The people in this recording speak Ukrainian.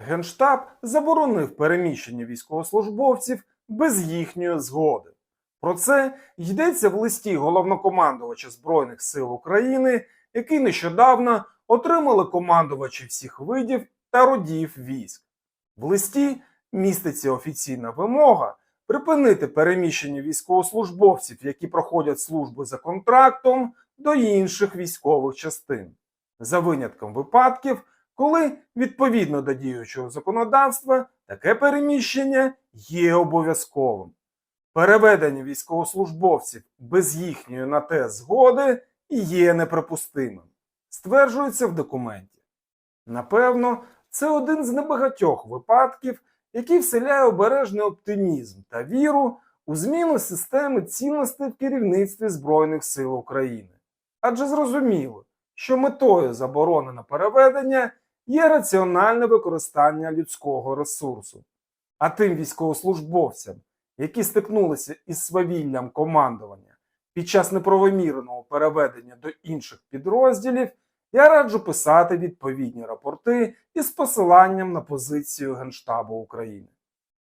Генштаб заборонив переміщення військовослужбовців без їхньої згоди. Про це йдеться в листі головнокомандувача Збройних сил України, який нещодавно отримали командувачі всіх видів та родів військ. В листі міститься офіційна вимога припинити переміщення військовослужбовців, які проходять службу за контрактом, до інших військових частин, за винятком випадків, коли відповідно до діючого законодавства таке переміщення є обов'язковим. Переведення військовослужбовців без їхньої на те згоди є неприпустимим, стверджується в документі. Напевно, це один з небагатьох випадків, який вселяє обережний оптимізм та віру у зміну системи цінностей в керівництві Збройних сил України. Адже зрозуміло, що метою заборони на переведення є раціональне використання людського ресурсу. А тим військовослужбовцям, які стикнулися із свавіллям командування під час неправомірного переведення до інших підрозділів, я раджу писати відповідні рапорти із посиланням на позицію Генштабу України.